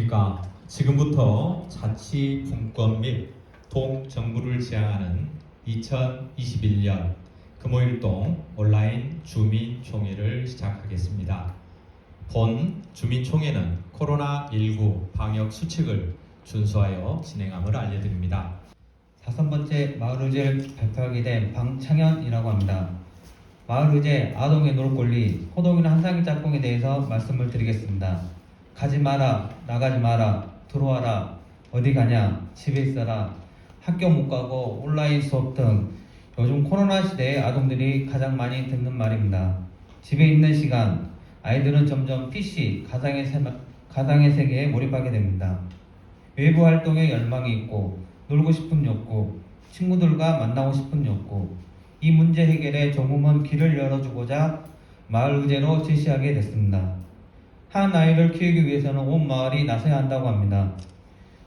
안녕하십니까. 지금부터 자치 분권 및 동정부를 지향하는 2021년 금호일동 온라인 주민총회를 시작하겠습니다. 본 주민총회는 코로나19 방역 수칙을 준수하여 진행함을 알려드립니다. 다섯 번째 마을 의제를 발표하게 된 방창현이라고 합니다. 마을 의제 아동의 놀 권리, 호동이나 한상희 짝꿍에 대해서 말씀을 드리겠습니다. 가지 마라, 나가지 마라, 들어와라, 어디 가냐, 집에 있어라, 학교 못 가고 온라인 수업 등 요즘 코로나 시대에 아동들이 가장 많이 듣는 말입니다. 집에 있는 시간, 아이들은 점점 PC, 가상의, 세, 가상의 세계에 몰입하게 됩니다. 외부 활동에 열망이 있고 놀고 싶은 욕구, 친구들과 만나고 싶은 욕구. 이 문제 해결에 조금은 길을 열어주고자 마을 의제로 제시하게 됐습니다. 한 아이를 키우기 위해서는 온 마을이 나서야 한다고 합니다.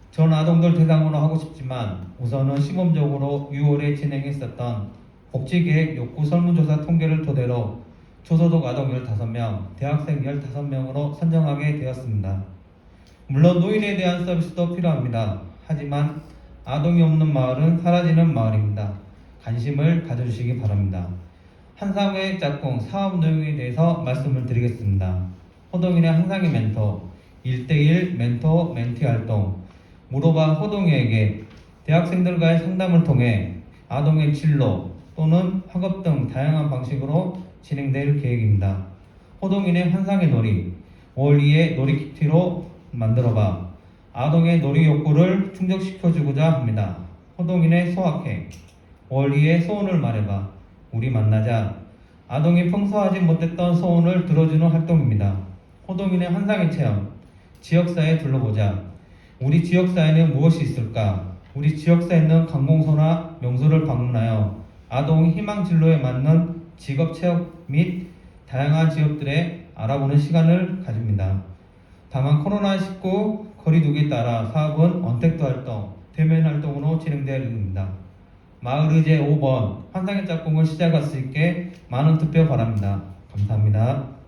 전 아동들 대상으로 하고 싶지만 우선은 시범적으로 6월에 진행했었던 복지계획 욕구 설문조사 통계를 토대로 초소득 아동 15명, 대학생 15명으로 선정하게 되었습니다. 물론 노인에 대한 서비스도 필요합니다. 하지만 아동이 없는 마을은 사라지는 마을입니다. 관심을 가져주시기 바랍니다. 한상회 짝꿍 사업 내용에 대해서 말씀을 드리겠습니다. 호동인의 한상희 멘토, 1대1 멘토 멘티 활동, 물어봐 호동이에게 대학생들과의 상담을 통해 아동의 진로 또는 학업 등 다양한 방식으로 진행될 계획입니다. 호동인의 환상의 놀이, 월리의 놀이키티로 만들어봐 아동의 놀이 욕구를 충족시켜주고자 합니다. 호동인의 소확행, 월리의 소원을 말해봐 우리 만나자 아동이 평소 하지 못했던 소원을 들어주는 활동입니다. 호동인의 환상의 체험, 지역사회 둘러보자 우리 지역사회는 무엇이 있을까? 우리 지역사에 있는 관공서나 명소를 방문하여 아동 희망 진로에 맞는 직업 체험 및 다양한 지역들에 알아보는 시간을 가집니다. 다만 코로나19 거리두기에 따라 사업은 언택트 활동, 대면 활동으로 진행됩니다. 마을 의제 5번 환상의 짝꿍을 시작할 수 있게 많은 투표 바랍니다. 감사합니다.